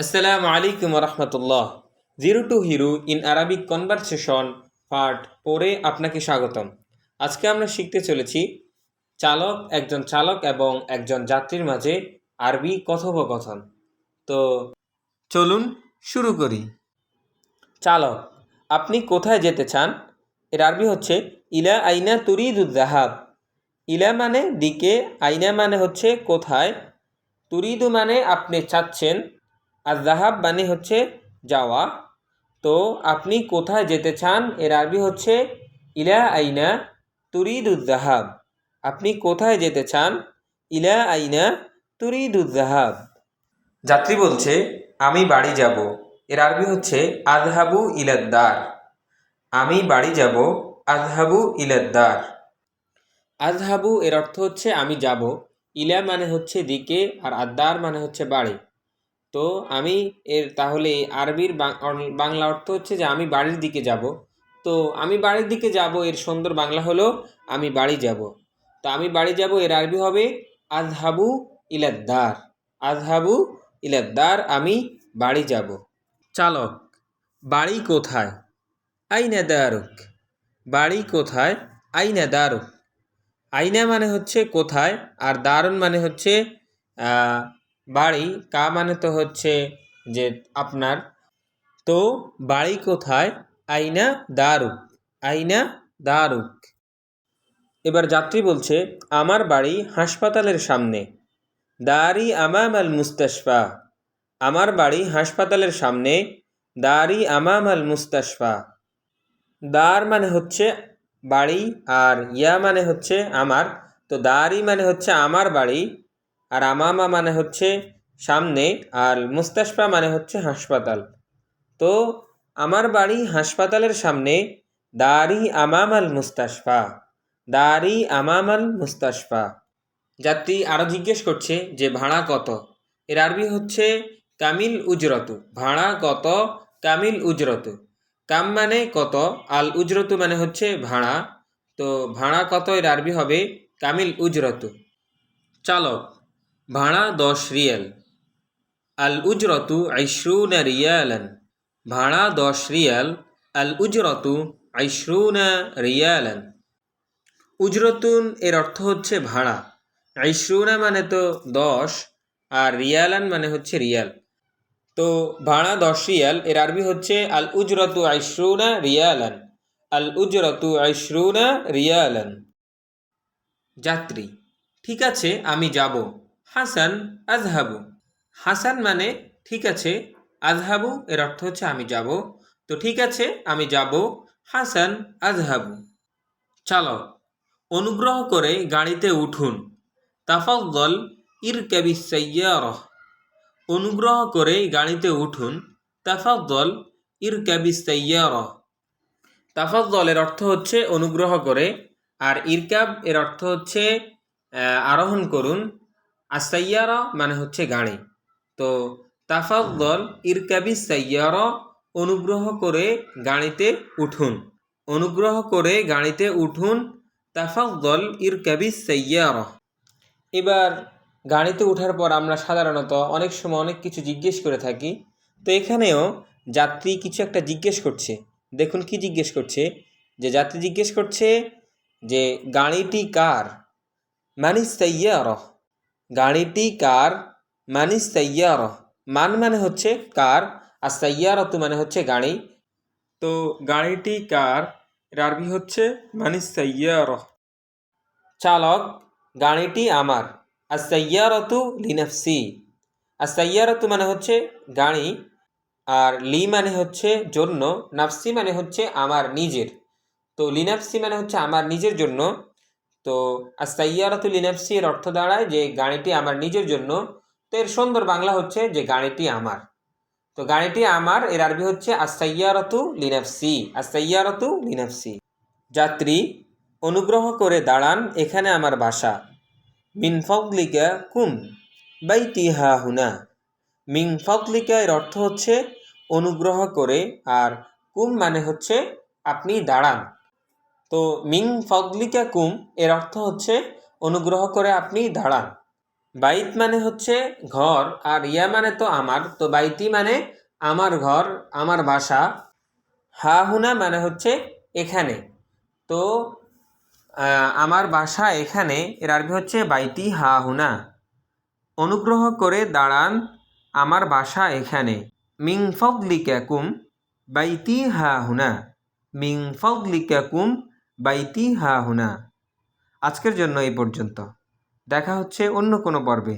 আসসালামু আলাইকুম রহমতুল্লাহ zero to hero in Arabic conversation, part পরে আপনাকে স্বাগতম। আজকে আমরা শিখতে চলেছি, চালক একজন চালক এবং একজন যাত্রীর মাঝে আরবি কথোপকথন। তো চলুন শুরু করি। চালক, আপনি কোথায় যেতে চান? এর আরবি হচ্ছে, ইলা আইনা তুরিদুদ্দাহাব ইলা মানে দিকে, আইনা মানে হচ্ছে কোথায়? তুরিদু মানে আপনি চাচ্ছেন আর জাহাব মানে হচ্ছে যাওয়া। তো আপনি কোথায় যেতে চান? এর আরবি হচ্ছে, ইলা আইনা তুরিদুদ্দাহাব আপনি কোথায় যেতে চান? ইলা আইনা তুরিদুদ্দাহাব যাত্রী বলছে, আমি বাড়ি যাব। এর আরবি হচ্ছে আজহাবু ইলাদ্দার। আমি বাড়ি যাব আজহাবু ইলাদ্দার। আজহাবু এর অর্থ হচ্ছে, আমি যাব। ইলা মানে হচ্ছে দিকে, আর আদ্দার মানে হচ্ছে বাড়ি। তো আমি এর তাহলে আরবির বাংলা অর্থ হচ্ছে যে আমি বাড়ির দিকে যাব। তো আমি বাড়ির দিকে যাব, এর সুন্দর বাংলা হলো আমি বাড়ি যাব। তো আমি বাড়ি যাব, এর আরবি হবে আজহাবু ইলাদ্দার আজহাবু ইলাদ্দার আমি বাড়ি যাব। চালক, বাড়ি কোথায়? আইনা দারুক। বাড়ি কোথায়? আইনা দারুক। আইনা মানে হচ্ছে কোথায়, আর দারুণ মানে হচ্ছে বাড়ি কা মানে তো হচ্ছে যে আপনার। তো বাড়ি কোথায়? আইনা দারুক আইনা দারুক। এবার যাত্রী বলছে, আমার বাড়ি হাসপাতালের সামনে। দারি আমাম আল মুস্তাশফা। আমার বাড়ি হাসপাতালের সামনে। দারি আমাম আল মুস্তাশফা। দার মানে হচ্ছে বাড়ি আর ইয়া মানে হচ্ছে আমার। তো দারি মানে হচ্ছে আমার বাড়ি। আর আমামা মানে হচ্ছে সামনে আর মুস্তাশফা মানে হচ্ছে হাসপাতাল। তো আমার বাড়ি হাসপাতালের সামনে দারি আমামাল মুস্তাশফা দারি আমামাল মুস্তাশফা। যাত্রী আরও জিজ্ঞেস করছে যে, ভাড়া কত? এর আরবি হচ্ছে, কামিল উজরতু। ভাড়া কত? কামিল উজরতু। কাম মানে কত? আল উজরতু মানে হচ্ছে ভাড়া। তো, ভাড়া কত? এর আরবি হবে, কামিল উজরতু। চালক ভাড়া দশ রিয়াল। আল উজরতু আইশ্রুনা রিয়ালান। ভাড়া দশ রিয়াল। আল উজরতু আইশ্রুনা রিয়ালান। উজরতুন এর অর্থ হচ্ছে ভাড়া। আইশ্রুনা মানে তো দশ, আর রিয়ালান মানে হচ্ছে রিয়াল। তো ভাড়া দশ রিয়াল, এর আরবি হচ্ছে আল উজরতু আইশ্রুনা রিয়ালান। আল উজরতু আইশ্রুনা রিয়ালান। যাত্রী, ঠিক আছে, আমি যাব। হাসান আজহাবু। হাসান মানে ঠিক আছে, আজহাবু, এর অর্থ হচ্ছে আমি যাব। তো ঠিক আছে, আমি যাব হাসান আজহাবু। চালক অনুগ্রহ করে গাড়িতে উঠুন। তাফাদ্দল ইরকাবি সাইয়ারহ অনুগ্রহ করে গাড়িতে উঠুন। তাফাদ্দল ইরকাবি সাইয়ারহ তাফাদ্দল এর অর্থ হচ্ছে অনুগ্রহ করে, আর ইরকাব এর অর্থ হচ্ছে আরোহণ করুন। আর সাইয়ারা মানে হচ্ছে গাড়ি। তো তাফাদ্দল ইরকাবি সাইয়ারা অনুগ্রহ করে গাড়িতে উঠুন। অনুগ্রহ করে গাড়িতে উঠুন তাফাদ্দল ইরকাবি সাইয়ারা। এবার গাড়িতে ওঠার পর আমরা সাধারণত অনেক সময় অনেক কিছু জিজ্ঞেস করে থাকি। তো এখানেও যাত্রী কিছু একটা জিজ্ঞেস করছে। দেখুন কি জিজ্ঞেস করছে? যে যাত্রী জিজ্ঞেস করছে যে, গাড়িটি কার? মানিস সাইয়ারহ গাড়িটি কার মানিস সাইয়ারহ মান মানে হচ্ছে কার আর সাইয়ারতু মানে হচ্ছে গাড়ি তো গাড়িটি কার এর আরবি হচ্ছে মানিস সাইয়ারহ চালক গাড়িটি আমার আর সাইয়ারতু লিনাফসি। আর সাইয়ারতু মানে হচ্ছে গাড়ি আর লি মানে হচ্ছে জন্য, নাফসি মানে হচ্ছে আমার নিজের। তো লিনাফসি মানে হচ্ছে আমার নিজের জন্য। তো আর সাইয়ারতু লিনাফসি এর অর্থ দাঁড়ায় যে গাড়িটি আমার নিজের জন্য। তো এর সুন্দর বাংলা হচ্ছে যে গাড়িটি আমার। তো গাড়িটি আমার, এর আরবি হচ্ছে আসাইয়ারতু লিনাফসি আসাইয়ারতু লিনাফসি। যাত্রী, অনুগ্রহ করে দাঁড়ান এখানে আমার বাসা। মিন ফকলিকা কুম বাইতি হা হুনা। মিন ফকলিকা এর অর্থ হচ্ছে অনুগ্রহ করে, আর কুম মানে হচ্ছে আপনি দাঁড়ান। তো মিং ফদলিকা কুম এর অর্থ হচ্ছে অনুগ্রহ করে আপনি দাঁড়ান। বাইত মানে হচ্ছে ঘর আর ইয়া মানে তো আমার, তো বাইতি মানে আমার ঘর, আমার বাসা। হা হুনা মানে হচ্ছে এখানে। তো আমার বাসা এখানে, এর আরবি হচ্ছে বাইতি হা হুনা। অনুগ্রহ করে দাঁড়ান, আমার বাসা এখানে। মিং ফদলিকাকুম বাইতি হা হুনা। মিং ফদলিকাকুম বাইতি হা হুনা। আজকের জন্য এই পর্যন্ত। দেখা হচ্ছে অন্য কোনো পর্বে।